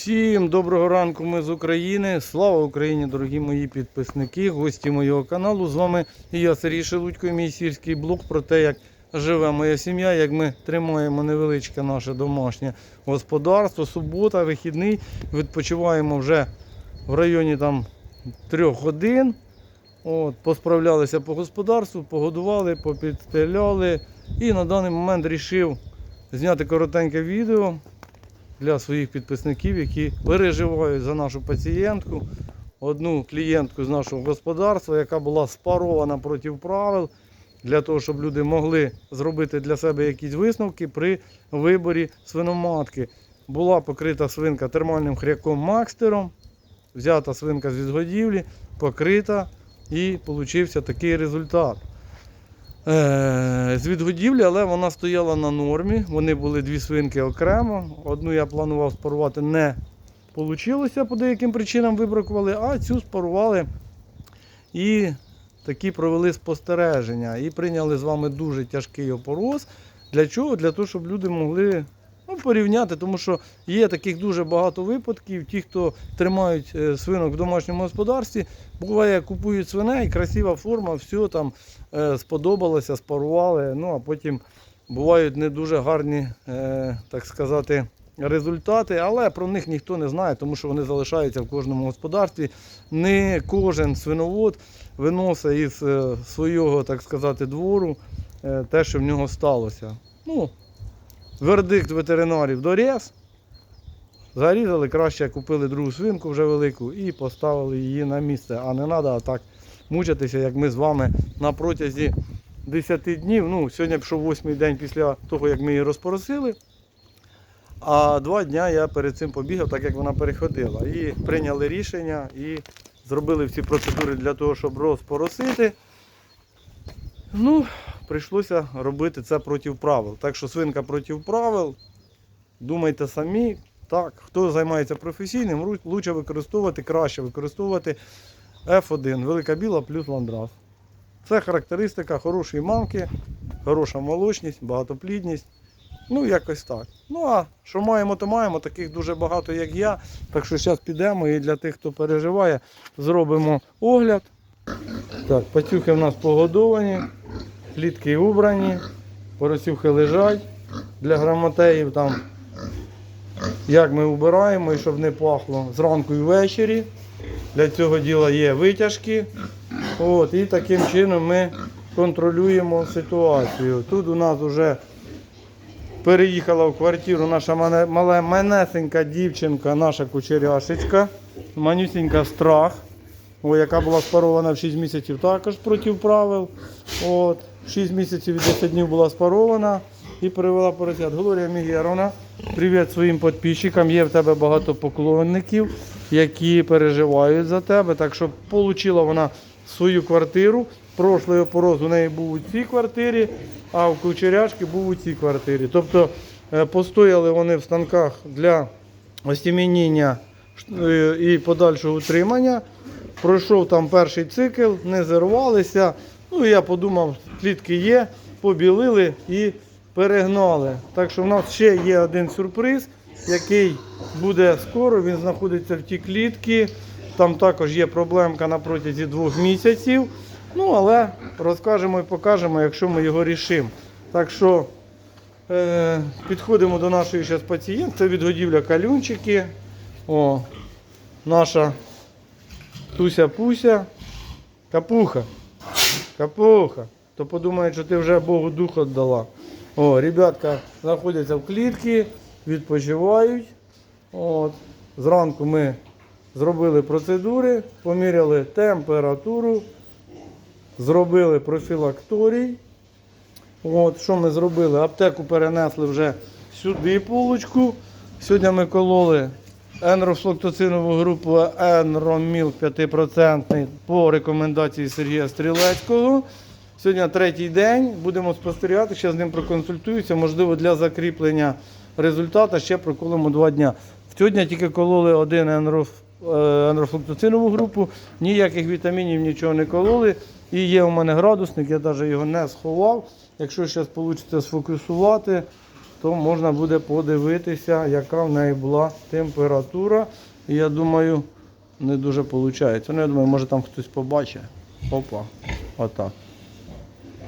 Всім доброго ранку, ми з України. Слава Україні, дорогі мої підписники, гості моєго каналу. З вами я, Сергій Шелудько, і мій сільський блог про те, як живе моя сім'я, як ми тримаємо невеличке наше домашнє господарство. Субота, вихідний. Відпочиваємо вже в районі там трьох годин. От, посправлялися по господарству, погодували, попідстріляли. І на даний момент вирішив зняти коротеньке відео для своїх підписників, які переживають за нашу пацієнтку, одну клієнтку з нашого господарства, яка була спарована проти правил, для того, щоб люди могли зробити для себе якісь висновки при виборі свиноматки. Була покрита свинка термальним хряком Макстером, взята свинка з відгодівлі, покрита і получився такий результат. Е, з відгодівлі, але вона стояла на нормі. Вони були дві свинки окремо. Одну я планував спарувати, не вийшло по деяким причинам вибракували, а цю спарували і такі провели спостереження. І прийняли з вами дуже тяжкий опороз. Для чого? Для того, щоб люди могли ну, порівняти, тому що є таких дуже багато випадків. Ті, хто тримають е, свинок в домашньому господарстві, буває, купують свиней, красива форма, все там е, сподобалося, спарували. Ну а потім бувають не дуже гарні, е, так сказати, результати, але про них ніхто не знає, тому що вони залишаються в кожному господарстві. Не кожен свиновод виносить із свого, так сказати, двору те, що в нього сталося. Ну, вердикт ветеринарів доріз. Зарізали, краще купили другу свинку вже велику і поставили її на місце. А не треба так мучитися, як ми з вами на протязі 10 днів. Ну, сьогодні пішов 8 день після того, як ми її розпоросили. А два дні я перед цим побігав, так як вона переходила. І прийняли рішення і зробили всі процедури для того, щоб розпоросити. Ну, прийшлося робити це проти правил. Так що свинка проти правил. Думайте самі. Так, хто займається професійним, лучше використовувати, краще використовувати F1, велика біла плюс ландрас. Це характеристика хорошої мамки, хороша молочність, багатоплідність. Ну, якось так. Ну а що маємо, то маємо. Таких дуже багато, як я. Так що зараз підемо і для тих, хто переживає, зробимо огляд. Так, пацюхи в нас погодовані, клітки убрані, поросюхи лежать. Для грамотеїв там як ми вбираємо і щоб не пахло зранку і ввечері. Для цього діла є витяжки. От, і таким чином ми контролюємо ситуацію. Тут у нас вже переїхала в квартиру наша манесенька дівчинка, наша кучеряшечка, манюсінька страх, о, яка була спарована в 6 місяців також проти правил. От, 6 місяців і 10 днів була спарована і перевела поросят. Глорія Мігеровна, привіт своїм підписчикам. Є в тебе багато поклонників, які переживають за тебе. Так що отримала вона свою квартиру. Прошлий опороз у неї був у цій квартирі, а в кучеряшки був у цій квартирі. Тобто е, постояли вони в станках для остіміння е, і подальшого утримання. Пройшов там перший цикл, не зірвалися. Ну, я подумав, клітки є, побілили і перегнали. Так що в нас ще є один сюрприз, який буде скоро. Він знаходиться в тій клітці. Там також є проблемка на протязі двох місяців. Ну, але розкажемо і покажемо, якщо ми його рішимо. Так що е, підходимо до нашої пацієнтки. Це відгодівля калюнчики. О, наша Туся-пуся. Капуха. Капуха. То подумають, що ти вже Богу дух віддала. О, ребятка знаходяться в клітці, відпочивають. От. Зранку ми зробили процедури, поміряли температуру, зробили профілакторій. От, що ми зробили? Аптеку перенесли вже сюди полочку. Сьогодні ми кололи енрофлоктоцинову групу Енроміл 5% по рекомендації Сергія Стрілецького. Сьогодні третій день, будемо спостерігати, ще з ним проконсультуюся, можливо, для закріплення результату ще проколимо два дня. Сьогодні тільки кололи один е, енрофлуктоцинову групу, ніяких вітамінів, нічого не кололи. І є у мене градусник, я навіть його не сховав. Якщо зараз вийде сфокусувати, то можна буде подивитися, яка в неї була температура. І я думаю, не дуже виходить. Ну, я думаю, може там хтось побачить. Опа, отак.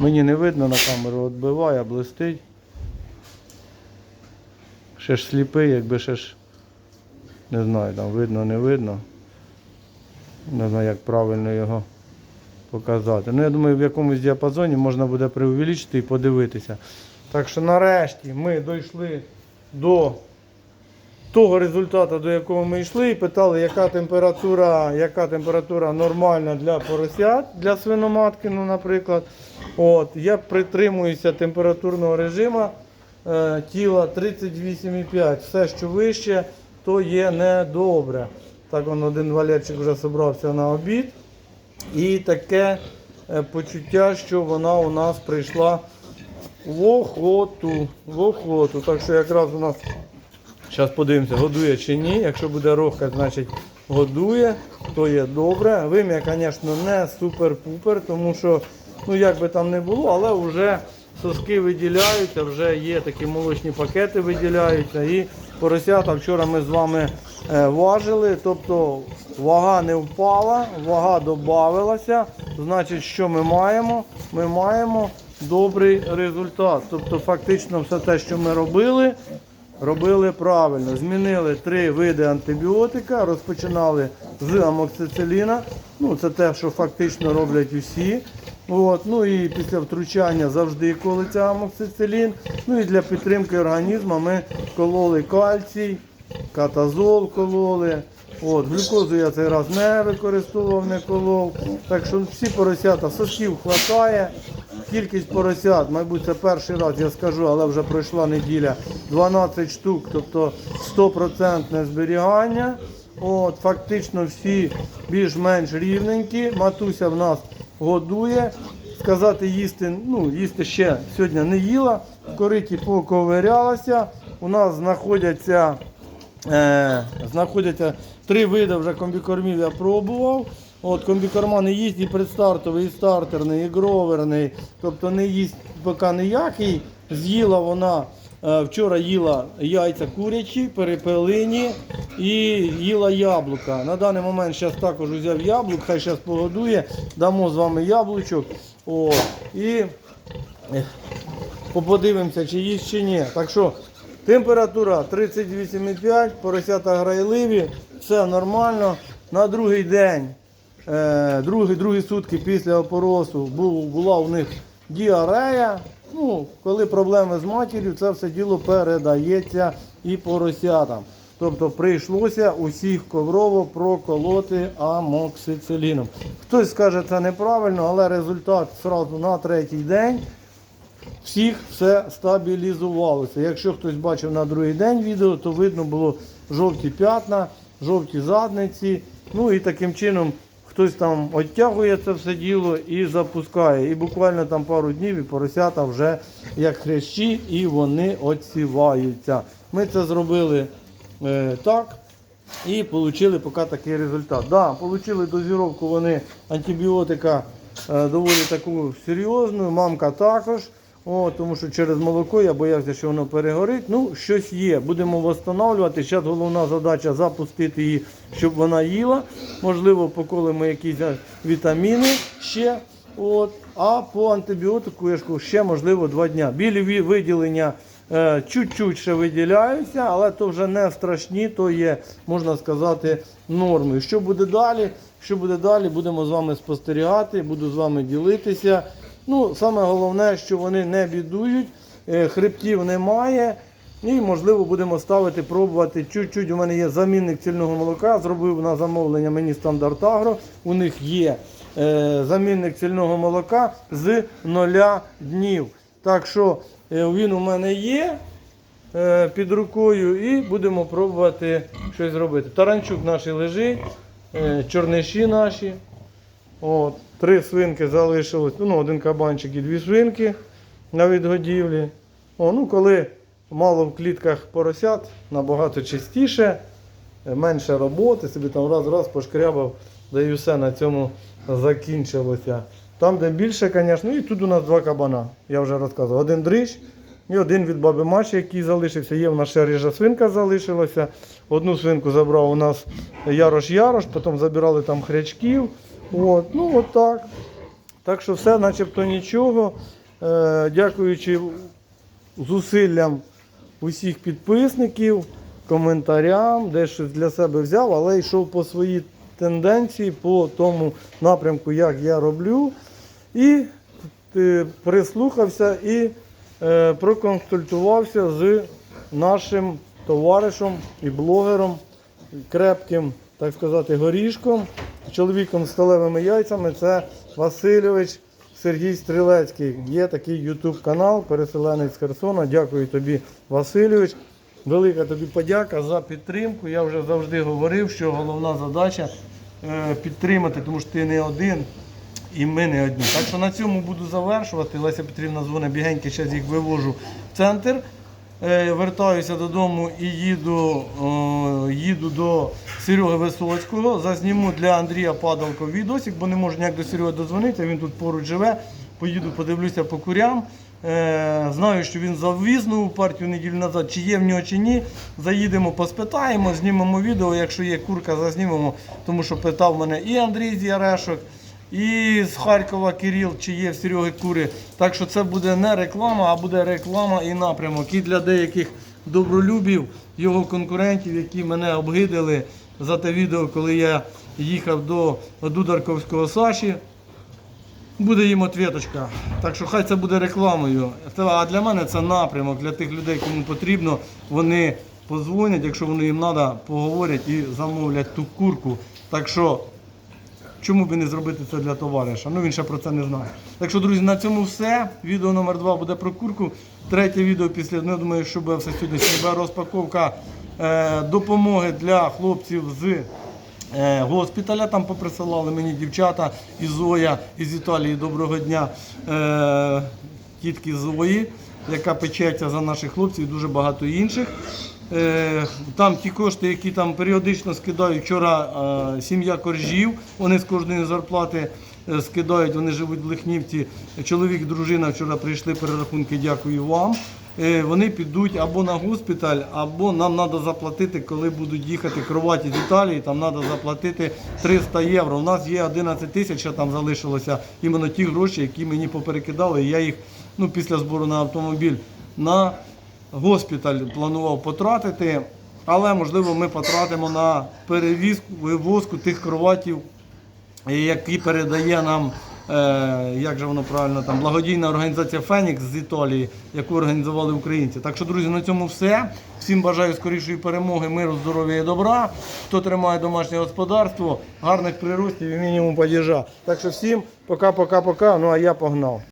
Мені не видно на камеру, відбиває, блистить. Ще ж сліпий, якби ще ж не знаю, там видно, не видно. Не знаю, як правильно його показати. Ну, я думаю, в якомусь діапазоні можна буде преувеличити і подивитися. Так що нарешті ми дійшли до того результату, до якого ми йшли, і питали, яка температура, яка температура нормальна для поросят, для свиноматки, ну, наприклад. От, я притримуюся температурного режиму е, тіла 38,5. Все, що вище, то є недобре. Так он один валерчик вже зібрався на обід. І таке е, почуття, що вона у нас прийшла в охоту. В охоту. Так що якраз у нас Зараз подивимося, годує чи ні. Якщо буде рохка, значить годує, то є добре. Вим'я, звісно, не супер-пупер, тому що, ну як би там не було, але вже соски виділяються, вже є такі молочні пакети виділяються. І поросята вчора ми з вами е, важили, тобто вага не впала, вага додавалася. Значить, що ми маємо? Ми маємо добрий результат. Тобто, фактично, все те, що ми робили, робили правильно. Змінили три види антибіотика, розпочинали з амоксициліна. Ну, це те, що фактично роблять усі. От. Ну і після втручання завжди колиться амоксицилін. Ну і для підтримки організму ми кололи кальцій, катазол кололи. От, глюкозу я цей раз не використовував, не колов. Так що всі поросята сосків хватає. Кількість поросят, мабуть, це перший раз я скажу, але вже пройшла неділя. 12 штук, тобто 100% зберігання. От, фактично всі більш-менш рівненькі. Матуся в нас годує. Сказати їсти, ну, їсти ще сьогодні не їла. В кориті поковирялася. У нас знаходяться Е, знаходяться три види вже комбікормів я пробував. От Комбікорма не їсть і предстартовий, і стартерний, і гроверний. Тобто не їсть поки ніякий. З'їла вона, е, вчора їла яйця курячі, перепелині і їла яблука. На даний момент зараз також взяв яблук, хай зараз погодує, дамо з вами яблучок. О, і е, Подивимося, чи їсть чи ні. Так що температура 38,5, поросята грайливі, все нормально. На другий день, другі, другі сутки після опоросу була у них діарея. Ну, коли проблеми з матір'ю, це все діло передається і поросятам. Тобто прийшлося усіх коврово проколоти амоксициліном. Хтось скаже, це неправильно, але результат одразу на третій день всіх все стабілізувалося. Якщо хтось бачив на другий день відео, то видно було жовті п'ятна, жовті задниці. Ну і таким чином хтось там оттягує це все діло і запускає. І буквально там пару днів і поросята вже як хрящі і вони оціваються. Ми це зробили е, так. І отримали поки такий результат. Да, отримали дозіровку вони антибіотика е, доволі таку серйозну, мамка також. О, тому що через молоко я боявся, що воно перегорить. Ну, щось є. Будемо встановлювати. Зараз головна задача запустити її, щоб вона їла. Можливо, поколимо якісь вітаміни ще. От. А по антибіотику я ж ще можливо два дня. Білі виділення е, чуть-чуть ще виділяються, але то вже не страшні, то є, можна сказати, нормою. Що буде далі? Що буде далі, будемо з вами спостерігати, буду з вами ділитися. Ну, саме головне, що вони не бідують, е, хребтів немає. І, можливо, будемо ставити, пробувати. Чуть-чуть у мене є замінник цільного молока. Зробив на замовлення мені стандарт Агро. У них є е, замінник цільного молока з нуля днів. Так що е, він у мене є е, під рукою і будемо пробувати щось зробити. Таранчук наш лежить, е, чорниші наші. От, три свинки залишилось, ну, один кабанчик і дві свинки на відгодівлі. О, ну, коли мало в клітках поросят, набагато чистіше, менше роботи, собі там раз-раз пошкрябав, да і все на цьому закінчилося. Там, де більше, звісно, і тут у нас два кабана. Я вже розказував. Один дрищ І один від баби Маші, який залишився. Є в нас ще рижа свинка залишилася. Одну свинку забрав у нас Ярош Ярош, потім забирали там хрячків. От, ну от так. Так що все начебто нічого. Е, дякуючи зусиллям усіх підписників, коментарям, де щось для себе взяв, але йшов по своїй тенденції, по тому напрямку, як я роблю. І е, прислухався і е, проконсультувався з нашим товаришем і блогером, крепким, так сказати, горішком, чоловіком з сталевими яйцями. Це Васильович Сергій Стрілецький. Є такий YouTube канал, переселенець з Херсона. Дякую тобі, Васильович. Велика тобі подяка за підтримку. Я вже завжди говорив, що головна задача е, підтримати, тому що ти не один. І ми не одні. Так що на цьому буду завершувати. Леся Петрівна дзвонить бігенько, зараз їх вивожу в центр. Е, вертаюся додому і їду, їду до Сереги Висоцького. Зазніму для Андрія Падалко відосик, бо не можу ніяк до Сереги дозвонити. Він тут поруч живе. Поїду, подивлюся по курям. Е, знаю, що він завіз нову партію неділю назад, чи є в нього, чи ні. Заїдемо, поспитаємо, знімемо відео. Якщо є курка, зазнімемо, тому що питав мене і Андрій з Ярешок. І з Харкова Кирил, чи є в Сереги кури. Так що це буде не реклама, а буде реклама і напрямок. І для деяких добролюбів, його конкурентів, які мене обгидили за те відео, коли я їхав до Дударковського Саші. Буде їм ответочка. Так що хай це буде рекламою. А для мене це напрямок. Для тих людей, кому потрібно, вони позвонять, якщо вони їм треба, поговорять і замовлять ту курку. Так що Чому б не зробити це для товариша? Ну він ще про це не знає. Так що, друзі, на цьому все. Відео номер два буде про курку. Третє відео після ну, я думаю, що буде все сьогодні. Буде розпаковка допомоги для хлопців з е, госпіталя. Там поприсилали мені дівчата із Зоя із Італії. Доброго дня. Е, тітки Зої, яка печеться за наших хлопців і дуже багато інших. Е, Там ті кошти, які там періодично скидають. Вчора е, сім'я коржів, вони з кожної зарплати е, скидають, вони живуть в Лихнівці. Чоловік, дружина вчора прийшли перерахунки, дякую вам. Е, Вони підуть або на госпіталь, або нам треба заплатити, коли будуть їхати кроваті з Італії, там треба заплатити 300 євро. У нас є 11 тисяч, ще там залишилося іменно ті гроші, які мені поперекидали. Я їх ну, після збору на автомобіль на госпіталь планував потратити, але можливо ми потратимо на перевізку, вивозку тих кроватів, які передає нам, як же воно правильно, там благодійна організація Фенікс з Італії, яку організували українці. Так що, друзі, на цьому все. Всім бажаю скорішої перемоги, миру, здоров'я і добра. Хто тримає домашнє господарство, гарних приростів і мінімум падіжа. Так що всім пока-пока-пока. Ну а я погнав.